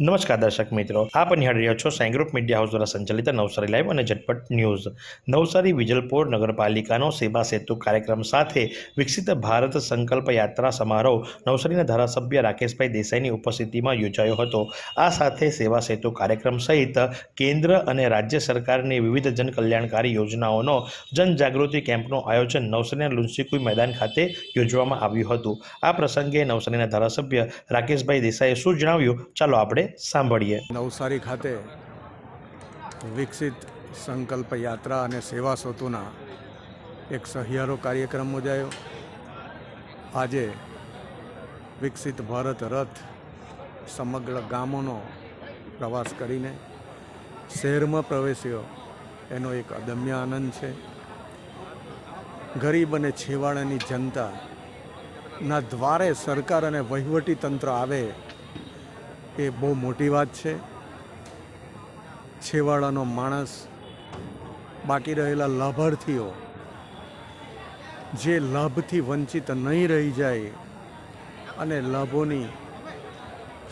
નમસ્કાર દર્શક મિત્રો. આપ નિહાળી રહ્યા છો સાઈ મીડિયા હાઉસ દ્વારા સંચાલિત નવસારી લાઈવ અને ઝટપટ ન્યૂઝ. નવસારી વિજલપોર નગરપાલિકાનો સેવા સેતુ કાર્યક્રમ સાથે વિકસિત ભારત સંકલ્પ યાત્રા સમારોહ નવસારીના ધારાસભ્ય રાકેશભાઈ દેસાઈની ઉપસ્થિતિમાં યોજાયો હતો. આ સાથે સેવા સેતુ કાર્યક્રમ સહિત કેન્દ્ર અને રાજ્ય સરકારની વિવિધ જનકલ્યાણકારી યોજનાઓનો જનજાગૃતિ કેમ્પનું આયોજન નવસારીના લુન્સીકુઈ મેદાન ખાતે યોજવામાં આવ્યું હતું. આ પ્રસંગે નવસારીના ધારાસભ્ય રાકેશભાઈ દેસાઈએ શું જણાવ્યું? ચાલો આપણે સાંભળીએ. નવસારી ખાતે વિકસિત સંકલ્પ યાત્રા અને સેવા સેતુના એક સહિયારો કાર્યક્રમ યોજાયો. આજે વિકસિત ભારત રથ સમગ્ર ગામોનો પ્રવાસ કરીને શહેરમાં પ્રવેશ્યો, એનો એક અદમ્ય આનંદ છે. ગરીબ અને છેવાડાની જનતા ના દ્વારે સરકાર અને વહીવટી તંત્ર આવે એ બહુ મોટી વાત છે. છેવાડાનો માણસ, બાકી રહેલા લાભાર્થીઓ, જે લાભથી વંચિત નહીં રહી જાય અને લાભોની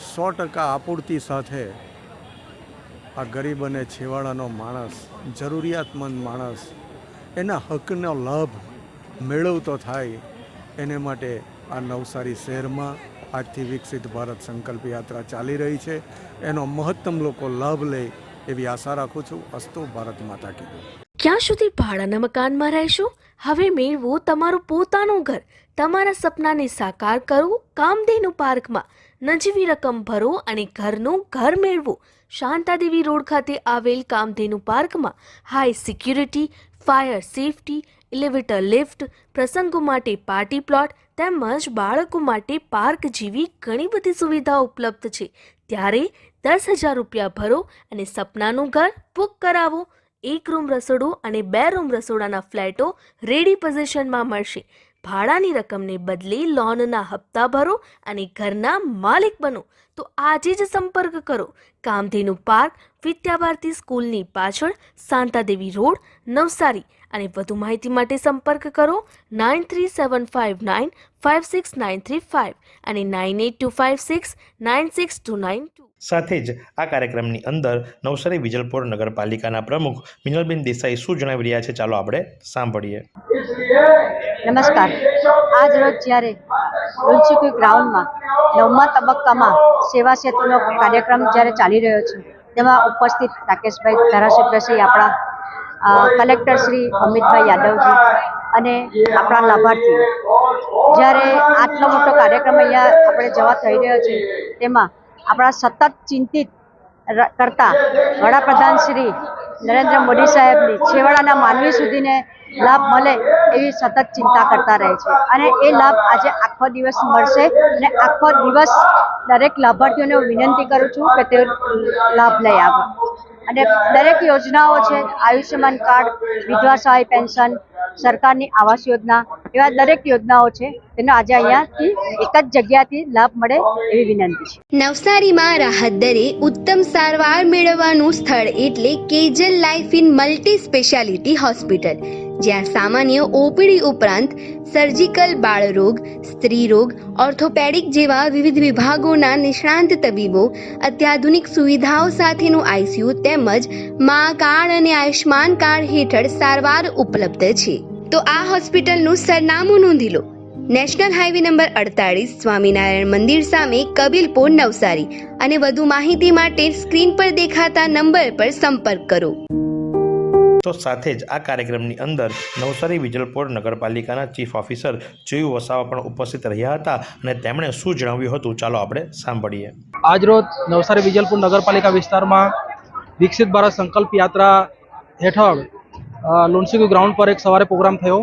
સો ટકા આપૂર્તિ સાથે આ ગરીબ અને છેવાડાનો માણસ, જરૂરિયાતમંદ માણસ, એના હકનો લાભ મેળવતો થાય, એને માટે આ નવસારી શહેરમાં આજથી વિકસિત ભારત સંકલ્પ યાત્રા ચાલી રહી છે. એનો મહત્તમ લોકો લાભ લે એવી આશા રાખું છું. અસ્તુ ભારત માતા કીધું ક્યાં સુધી ભાડાના મકાનમાં રહેશો? હવે મેળવો તમારું પોતાનું ઘર. તમારા સપનાને સાકાર કરો. કામધેનુ પાર્કમાં નજીવી રકમ ભરો અને ઘરનું ઘર મેળવો. શાંતાદેવી રોડ ખાતે આવેલ કામધેનુ પાર્કમાં high security, fire safety, elevator lift, પ્રસંગો માટે પાર્ટી પ્લોટ તેમજ બાળકો માટે પાર્ક જેવી ઘણી બધી સુવિધાઓ ઉપલબ્ધ છે. ત્યારે દસ હજાર રૂપિયા ભરો અને સપનાનું ઘર બુક કરાવો. એક રૂમ રસોડું અને બે રૂમ રસોડાના ફ્લેટો રેડી પોઝિશનમાં મળશે. ભાડાની રકમને બદલે લોનના હપ્તા ભરો અને ઘરના માલિક બનો. તો આજે જ સંપર્ક કરો. કામધેનુ પાર્ક વિદ્યાભારતી સ્કૂલની પાછળ શાંતાદેવી રોડ નવસારી. અને વધુ માહિતી માટે સંપર્ક કરો nine three seven five nine five six nine three five અને nine eight two five six nine six two nine two. સાથે જ આ કાર્યક્રમની અંદર નવસારી વિજલપુર નગરપાલિકાના પ્રમુખ મિનલબેન દેસાઈ શું જણાવી રહ્યા છે ચાલો આપણે સાંભળીએ. નમસ્કાર. આજ રોજ જ્યારે લુન્સીકુઈ ગ્રાઉન્ડમાં નવમા તબક્કામાં સેવા સેતુનો કાર્યક્રમ જ્યારે ચાલી રહ્યો છે, તેમાં ઉપસ્થિત રાકેશભાઈ ધારાસભ્યશ્રી આપણા કલેક્ટર શ્રી અમિતભાઈ યાદવજી અને આપણા લાભાર્થી જ્યારે આટલો મોટો કાર્યક્રમ અહીંયા આપણે જવા થઈ રહ્યો છે, તેમાં આપણા સતત ચિંતિત કરતા વડાપ્રધાન શ્રી નરેન્દ્ર મોદી સાહેબની છેવાડાના માનવી સુધીને લાભ મળે એવી સતત ચિંતા કરતા રહે છે. અને એ લાભ આજે આખો દિવસ મળશે અને આખો દિવસ દરેક લાભાર્થીઓને હું વિનંતી કરું છું કે તે લાભ લઈ આવે. અને દરેક યોજનાઓ છે, આયુષ્યમાન કાર્ડ, વિધવા સહાય પેન્શન સરકારની આવાસ યોજના એવા દરેક યોજનાઓ છે, તેનો આજે અહીંયાથી એક જ જગ્યાથી લાભ મળે એવી વિનંતી છે. નવસારીમાં રાહત દરે ઉત્તમ સારવાર મેળવવાનું સ્થળ એટલે Kejal life in multi speciality hospital, જ્યાં સામાન્ય ઓપીડી ઉપરાંત સર્જિકલ બાળરોગ, સ્ત્રીરોગ, ઓર્થોપેડિક જેવા વિવિધ વિભાગોના નિષ્ણાંત તબીબો, અત્યાધુનિક સુવિધાઓ સાથેનું આઈસીયુ તેમજ મા કાર્ડ અને આયુષ્માન કાર્ડ હેઠળ સારવાર ઉપલબ્ધ છે. તો આ હોસ્પિટલનું સરનામું નોંધી લો. નેશનલ હાઈવે નંબર અડતાળીસ સ્વામિનારાયણ મંદિર સામે કબીલપુર નવસારી અને વધુ માહિતી માટે સ્ક્રીન પર દેખાતા નંબર પર સંપર્ક કરો. તો સાથે જ આ કાર્યક્રમની અંદર નવસારી વિજલપોર નગરપાલિકાના ચીફ ઓફિસર જીવ વસાવા પણ ઉપસ્થિત રહ્યા હતા અને તેમણે શું જણાવ્યું હતું ચાલો આપણે સાંભળીએ. આજરોજ નવસારી વિજલપુર નગરપાલિકા વિસ્તારમાં વિકસિત ભારત સંકલ્પ યાત્રા હેઠળ લુણસીકુ ગ્રાઉન્ડ પર એક સવારે પ્રોગ્રામ થયો,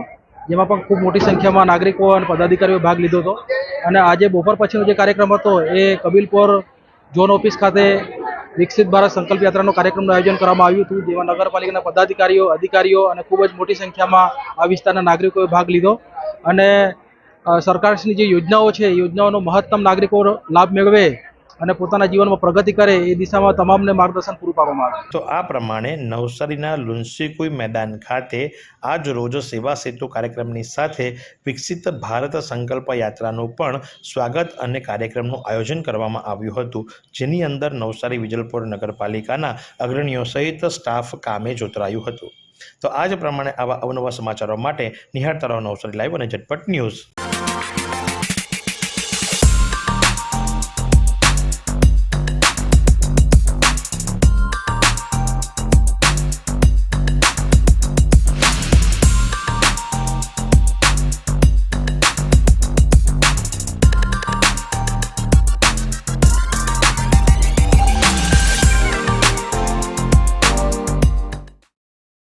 જેમાં પણ ખૂબ મોટી સંખ્યામાં નાગરિકો અને પદાધિકારીઓએ ભાગ લીધો હતો. અને આજે બપોર પછીનો જે કાર્યક્રમ હતો, એ કબીલપોર ઝોન ઓફિસ ખાતે વિકસિત ભારત સંકલ્પ યાત્રાનો કાર્યક્રમનું આયોજન કરવામાં આવ્યું હતું, જેમાં નગરપાલિકાના પદાધિકારીઓ, અધિકારીઓ અને ખૂબ જ મોટી સંખ્યામાં આ વિસ્તારના નાગરિકોએ ભાગ લીધો. અને સરકારની જે યોજનાઓ છે યોજનાઓનો મહત્તમ નાગરિકો લાભ મેળવે અને પોતાના જીવનમાં પ્રગતિ કરે એ દિશામાં તમામને માર્ગદર્શન પૂરું પાડવામાં આવે. તો આ પ્રમાણે નવસારીના લુન્સીકુઈ મેદાન ખાતે આજ રોજ સેવા સેતુ કાર્યક્રમની સાથે વિકસિત ભારત સંકલ્પ યાત્રાનું પણ સ્વાગત અને કાર્યક્રમનું આયોજન કરવામાં આવ્યું હતું. જેની અંદર નવસારી વિજલપુર નગરપાલિકાના અગ્રણીઓ સહિત સ્ટાફ કામે જોતરાયું હતું. તો આ જ પ્રમાણે આવા અવનવા સમાચારો માટે નિહાળતા રહો નવસારી લાઈવ અને ઝટપટ ન્યૂઝ.